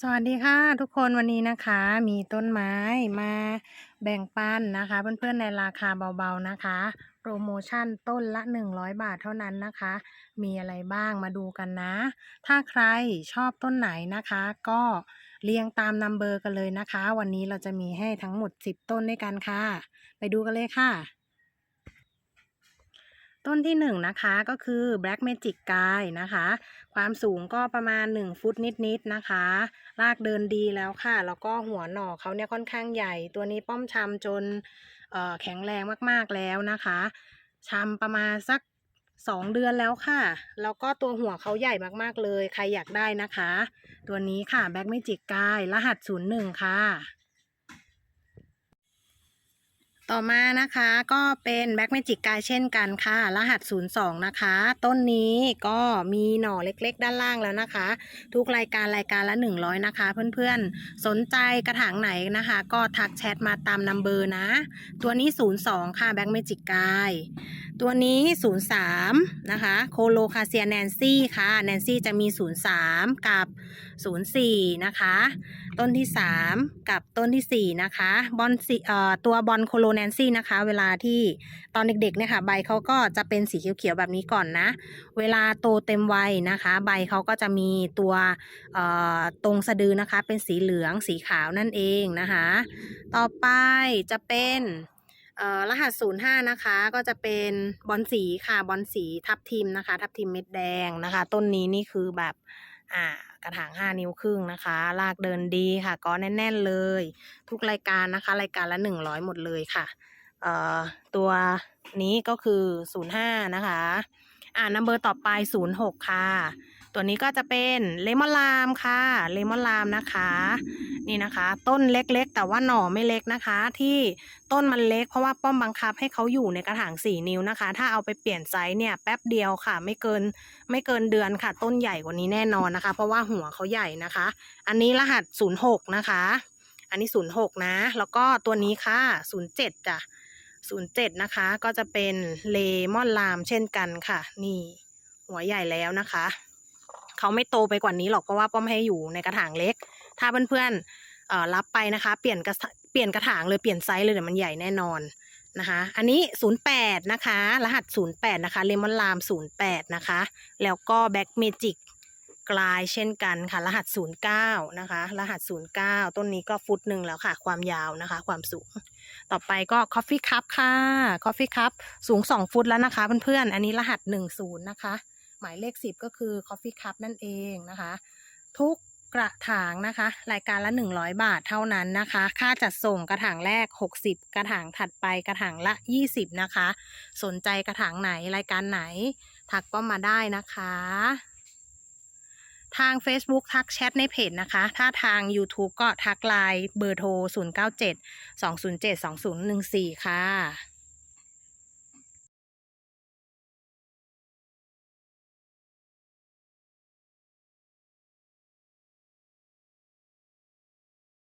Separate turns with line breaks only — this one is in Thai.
สวัสดีค่ะทุกคนวันนี้นะคะ มีต้นไม้มาแบ่งปันนะคะ เพื่อนๆในราคาเบาๆนะคะ โปรโมชั่นต้นละ 100 บาทเท่านั้นนะคะ มีอะไรบ้างมาดูกันนะ ถ้าใครชอบต้นไหนนะคะ ก็เรียงตามนัมเบอร์กันเลยนะคะ วันนี้เราจะมีให้ทั้งหมด 10 ต้นด้วยกันค่ะ ไปดูกันเลยค่ะ ต้นที่หนึ่งนะคะก็คือ Black Magic Guy นะคะ ความสูงก็ประมาณ 1 ฟุตนิดๆนะคะ รากเดินดีแล้วค่ะ แล้วก็หัวหน่อเขาเนี่ยค่อนข้างใหญ่ ตัวนี้ป้อมชำจนแข็งแรงมากๆแล้วนะคะชำประมาณสัก 2 เดือนแล้วค่ะ แล้วก็ตัวหัวเขาใหญ่มากๆเลย ใครอยากได้นะคะ ตัวนี้ค่ะ Black Magic Guy รหัส 01 ค่ะ ต่อมานะคะก็เป็นแบ็กเมจิกกายเช่นกันค่ะ รหัส 02 นะคะ ต้นนี้ก็มีหน่อเล็กๆ ด้านล่างแล้วนะคะ ทุกรายการรายการละ 100 นะคะ เพื่อนๆ สนใจกระถางไหนนะคะ ก็ทักแชทมาตามนัมเบอร์นะ ตัวนี้ 02 ค่ะแบ็กเมจิกกาย ตัวนี้ 03 นะคะ โคโลคาเซียแนนซี่ค่ะ แนนซี่จะมี 03 กับ 04 นะคะ ต้นที่ 3 กับต้นทีสี่ 4 นะคะ บอลสีเอ่อตัวบอลโคโลแนนซี่นะคะ เวลาที่ตอนเด็กๆเนี่ยค่ะ ใบเขาก็จะเป็นสีเขียวๆแบบนี้ก่อนนะ เวลาโตเต็มวัยนะคะ ใบเขาก็จะมีตัวเอ่อตรงสะดือนะคะ เป็นสีเหลืองสีขาวนั่นเองนะคะ ต่อไปจะเป็น รหัส 05 นะคะ ก็จะเป็นบอลสีค่ะบอลสีทับทิมนะคะ ทับทิมเม็ดแดงนะคะ ต้นนี้นี่คือแบบอ่ากระถาง 5 นิ้วครึ่งนะคะรากเดินดีค่ะก็แน่น ๆเลย ทุกรายการนะคะ รายการละ 100 หมดเลยค่ะเอ่อตัวนี้ก็คือ 05 นะคะอ่านัมเบอร์ต่อไป 06 ค่ะ ตัวนี้ก็จะเป็นเลมอนลามค่ะเลมอนลามนะคะ นี่นะคะ ต้นเล็กๆ แต่ว่าหน่อไม่เล็กนะคะ ที่ต้นมันเล็กเพราะว่าป้อมบังคับให้เขาอยู่ในกระถาง4 นิ้วนะคะ ถ้าเอาไปเปลี่ยนไซส์เนี่ยแป๊บเดียวค่ะ ไม่เกินไม่เกินเดือนค่ะ ต้นใหญ่กว่านี้แน่นอนนะคะ เพราะว่าหัวเขาใหญ่นะคะ อันนี้รหัส 06 นะคะ อันนี้ 06 นะ แล้วก็ตัวนี้ค่ะ 07จ้ะ07 นะคะ ก็จะเป็นเลมอนลามเช่นกันค่ะ นี่หัวใหญ่แล้วนะคะ เขาไม่โตไปกว่านี้หรอกเพราะว่าป้อมให้อยู่ในกระถางเล็ก ถ้าเพื่อนๆเอ่อรับไปนะคะ เปลี่ยนกระเปลี่ยนกระถางเลยเปลี่ยนไซส์เลยเดี๋ยวมันใหญ่แน่นอนนะคะ อันนี้ 08 นะคะ รหัส 08 นะคะเลมอนลาม 08 นะคะ แล้วก็แบ็กเมจิกกลายเช่นกันค่ะ รหัส 09 นะคะ รหัส 09 ต้นนี้ก็ฟุตหนึ่งแล้วค่ะ ความยาวนะคะ ความสูง ต่อไปก็ Coffee Cup ค่ะ Coffee Cup สูง 2 ฟุตแล้วนะคะเพื่อนๆ อันนี้รหัส 10 นะคะ หมายเลข 10 ก็คือ Coffee Cup นั่นเองนะคะ ทุก กระถางนะคะ รายการละ 100 บาทเท่านั้นนะคะ ค่าจัดส่งกระถางแรก 60 กระถางถัดไปกระถางละ 20 นะคะ สนใจกระถางไหนรายการไหน ทักก็มาได้นะคะ ทาง Facebook ทักแชทในเพจนะคะ ถ้าทาง YouTube ก็ทักไลน์เบอร์โทร 097 207 2014 ค่ะ